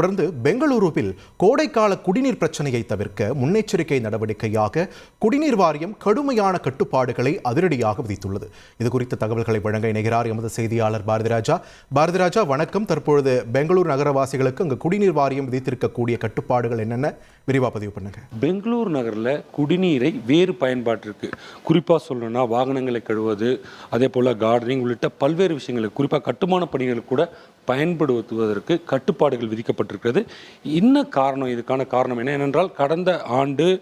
தொடர்ந்து பெங்களூருவில் கோடைக்கால குடிநீர் பிரச்சனையை தவிர்க்க முன்னெச்சரிக்கை நடவடிக்கையாக குடிநீர் வாரியம் கடுமையான கட்டுப்பாடுகளை அதிரடியாக விதித்துள்ளது. இது குறித்த தகவல்களை வழங்க இணைகிறார் எமது செய்தியாளர் பாரதிராஜா. பாரதிராஜா வணக்கம். தற்பொழுது பெங்களூர் நகரவாசிகளுக்கு அங்கு குடிநீர் வாரியம் விதித்திருக்கக்கூடிய கட்டுப்பாடுகள் என்னென்ன? விரிவாக பதிவு பண்ணுங்க. பெங்களூர் நகரில் குடிநீரை வேறு பயன்பாட்டிற்கு குறிப்பாக சொல்லணும்னா வாகனங்களை கழுவது அதே போல் கார்டனிங் உள்ளிட்ட பல்வேறு விஷயங்களுக்கு குறிப்பாக கட்டுமான பணிகளுக்கு கூட பயன்படுத்துவதற்கு கட்டுப்பாடுகள் விதிக்கப்பட்டிருக்கிறது. இன்ன காரணம் இதுக்கான காரணம் என்ன ஏனென்றால் கடந்த ஆண்டு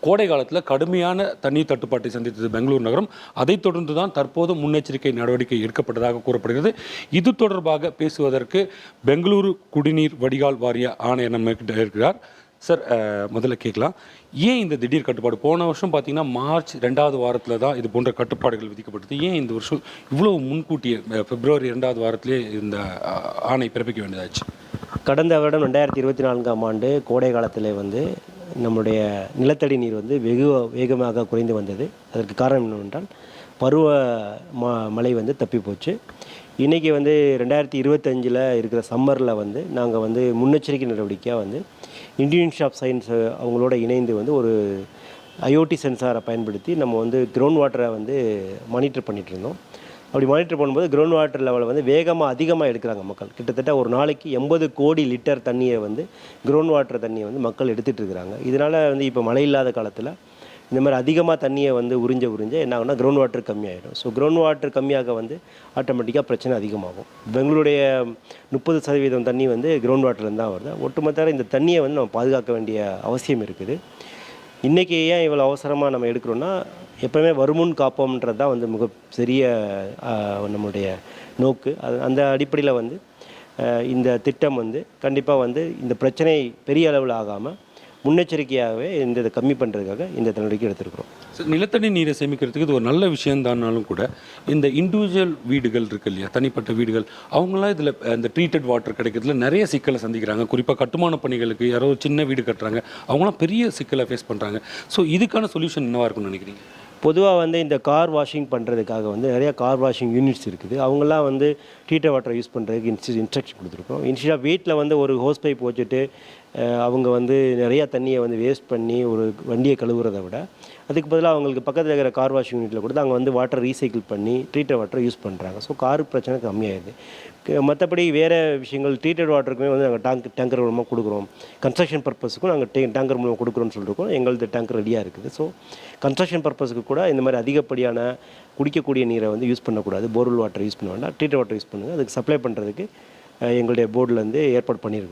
கோடை காலத்தில் கடுமையான தண்ணீர் தட்டுப்பாட்டை சந்தித்தது பெங்களூர் நகரம். அதைத் தொடர்ந்து தான் தற்போது முன்னெச்சரிக்கை நடவடிக்கை எடுக்கப்பட்டதாக கூறப்படுகிறது. இது தொடர்பாக பேசுவதற்கு பெங்களூரு குடிநீர் வடிகால் வாரிய ஆணையர் நம்ம கிட்ட இருக்கிறார். சார் முதல்ல கேட்கலாம். ஏன் இந்த திடீர் கட்டுப்பாடு? போன வருஷம் பார்த்தீங்கன்னா மார்ச் ரெண்டாவது வாரத்தில் தான் இது போன்ற கட்டுப்பாடுகள் விதிக்கப்பட்டது. ஏன் இந்த வருஷம் இவ்வளோ முன்கூட்டியே பிப்ரவரி ரெண்டாவது வாரத்திலே இந்த ஆணை பிறப்பிக்க வேண்டியதாச்சு? கடந்த வருடம் ரெண்டாயிரத்தி இருபத்தி நான்காம் ஆண்டு கோடை காலத்தில் வந்து நம்முடைய நிலத்தடி நீர் வந்து வெகு வேகமாக குறைந்து வந்தது. அதற்கு காரணம் என்னவென்றால் பருவ ம மழை வந்து தப்பி போச்சு. இன்றைக்கி வந்து ரெண்டாயிரத்தி இருபத்தஞ்சில் இருக்கிற சம்மரில் வந்து நாங்கள் வந்து முன்னெச்சரிக்கை நடவடிக்கையாக வந்து இந்தியன் ஆஃப் சயின்ஸ் அவங்களோட இணைந்து வந்து ஒரு ஐஓடி சென்சாரை பயன்படுத்தி நம்ம வந்து கிரவுண்ட் வாட்டரை வந்து மானிட்டர் பண்ணிகிட்டு இருந்தோம். அப்படி மானிட்டர் பண்ணும்போது கிரவுண்ட் வாட்டர் லெவலை வந்து வேகமாக அதிகமாக எடுக்கிறாங்க மக்கள். கிட்டத்தட்ட ஒரு நாளைக்கு எண்பது கோடி லிட்டர் தண்ணியை வந்து கிரவுண்ட் வாட்டர் தண்ணியை வந்து மக்கள் எடுத்துகிட்டு இருக்கிறாங்க. இதனால் வந்து இப்போ மழை இல்லாத காலத்தில் இந்த மாதிரி அதிகமாக தண்ணியை வந்து உறிஞ்ச உறிஞ்ச என்ன ஆகுனா கிரவுண்ட் வாட்டர் கம்மியாயிடும். ஸோ கிரவுண்ட் வாட்டர் கம்மியாக வந்து ஆட்டோமேட்டிக்காக பிரச்சனை அதிகமாகும். பெங்களூருடைய முப்பது சதவீதம் தண்ணி வந்து கிரவுண்ட் வாட்டர்லேருந்து தான் வருது. ஒட்டுமொத்த இந்த தண்ணியை வந்து நம்ம பாதுகாக்க வேண்டிய அவசியம் இருக்குது. இன்றைக்கி ஏன் இவ்வளோ அவசரமாக நம்ம எடுக்கிறோன்னா எப்போவுமே வருமுன் காப்போம்ன்றது தான் வந்து மிக பெரிய நம்முடைய நம்மளுடைய நோக்கு. அது அந்த அடிப்படையில் வந்து இந்த திட்டம் வந்து கண்டிப்பாக வந்து இந்த பிரச்சனை பெரிய அளவில் ஆகாமல் முன்னெச்சரிக்கையாகவே இந்த இதை கம்மி பண்ணுறதுக்காக இந்த நடவடிக்கை எடுத்திருக்கிறோம். சார் நிலத்தடி நீரை சேமிக்கிறதுக்கு இது ஒரு நல்ல விஷயம் தானாலும் கூட இந்த இண்டிவிஜுவல் வீடுகள் இருக்கு இல்லையா தனிப்பட்ட வீடுகள் அவங்களாம் இதில் இந்த ட்ரீட்டட் வாட்டர் கிடைக்கிறதுல நிறைய சிக்கலை சந்திக்கிறாங்க. குறிப்பாக கட்டுமான பணிகளுக்கு யாரோ சின்ன வீடு கட்டுறாங்க. அவங்களாம் பெரிய சிக்கலை ஃபேஸ் பண்ணுறாங்க ஸோ இதுக்கான சொல்யூஷன் என்னவா இருக்கும்னு நினைக்கிறீங்க? பொதுவாக வந்து இந்த கார் வாஷிங் பண்ணுறதுக்காக வந்து நிறைய கார் வாஷிங் யூனிட்ஸ் இருக்குது. அவங்களாம் வந்து ட்ரீட்டர் வாட்டர் யூஸ் பண்ணுறதுக்கு இன்ஸ்டி இன்ஸ்ட்ரக்ஷன் கொடுத்துருக்கோம் இன்ஸ்டியாக வீட்டில் வந்து ஒரு ஹோஸ் பைப் வச்சுட்டு அவங்க வந்து நிறையா தண்ணியை வந்து வேஸ்ட் பண்ணி ஒரு வண்டியை கழுவுறதை விட அதுக்கு பதிலாக அவங்களுக்கு பக்கத்தில் இருக்கிற கார் வாஷிங் யூனிட்டில் கொடுத்து அங்கே வந்து வாட்டர் ரீசைக்கிள் பண்ணி ட்ரீட்டட் வாட்டர் யூஸ் பண்ணுறாங்க ஸோ கார் பிரச்சனை கம்மியாகுது மற்றபடி வேறு விஷயங்கள் ட்ரீட்டட் வாட்டருக்குமே வந்து நாங்கள் டேங்க் டேங்கர் மூலமாக கொடுக்குறோம். கன்ஸ்ட்ரக்ஷன் பர்பஸுக்கும் நாங்கள் டே டேங்கர் மூலமாக கொடுக்குறோம்னு சொல்லிருக்கோம். எங்களது டேங்கர் ரெடியாக இருக்குது. ஸோ கன்ஸ்ட்ரக்ஷன் பர்பஸுக்கு கூட இந்த மாதிரி அதிகப்படியான குடிக்கக்கூடிய நீரை வந்து யூஸ் பண்ணக்கூடாது. போர்வெல் வாட்டர் யூஸ் பண்ண வேண்டாம். ட்ரீட்டட் வாட்டர் யூஸ் பண்ணுங்கள் அதுக்கு சப்ளை பண்ணுறதுக்கு எங்களுடைய போர்டில் வந்து ஏற்பாடு பண்ணியிருக்கிறோம்.